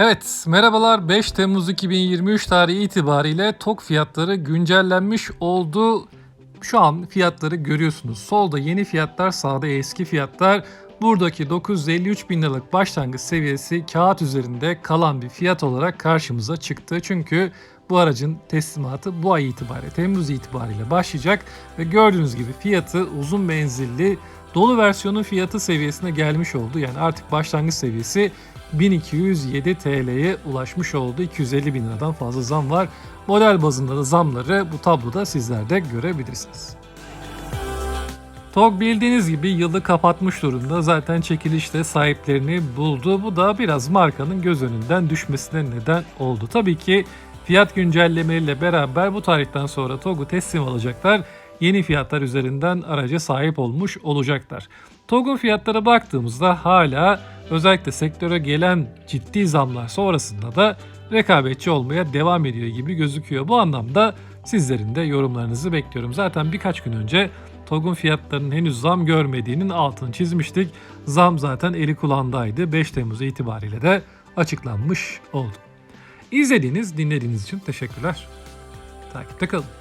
Evet, merhabalar. 5 Temmuz 2023 tarihi itibariyle TOK fiyatları güncellenmiş oldu. Şu an fiyatları görüyorsunuz. Solda yeni fiyatlar, sağda eski fiyatlar. Buradaki 953 bin liralık başlangıç seviyesi kağıt üzerinde kalan bir fiyat olarak karşımıza çıktı. Çünkü bu aracın teslimatı bu ay itibariyle, Temmuz itibariyle başlayacak ve gördüğünüz gibi fiyatı uzun menzilli dolu versiyonun fiyatı seviyesine gelmiş oldu. Yani artık başlangıç seviyesi 1207 TL'ye ulaşmış oldu. 250 bin liradan fazla zam var. Model bazında da zamları bu tabloda sizler de görebilirsiniz. TOG bildiğiniz gibi yılı kapatmış durumda. Zaten çekilişte sahiplerini buldu. Bu da biraz markanın göz önünden düşmesine neden oldu. Tabii ki fiyat güncellemeleriyle beraber bu tarihten sonra TOG'u teslim alacaklar. Yeni fiyatlar üzerinden araca sahip olmuş olacaklar. TOG'un fiyatlara baktığımızda hala özellikle sektöre gelen ciddi zamlar sonrasında da rekabetçi olmaya devam ediyor gibi gözüküyor. Bu anlamda sizlerin de yorumlarınızı bekliyorum. Zaten birkaç gün önce TOG'un fiyatlarının henüz zam görmediğinin altını çizmiştik. Zam zaten eli kulağındaydı. 5 Temmuz itibariyle de açıklanmış oldu. İzlediğiniz, dinlediğiniz için teşekkürler. Takipte kalın.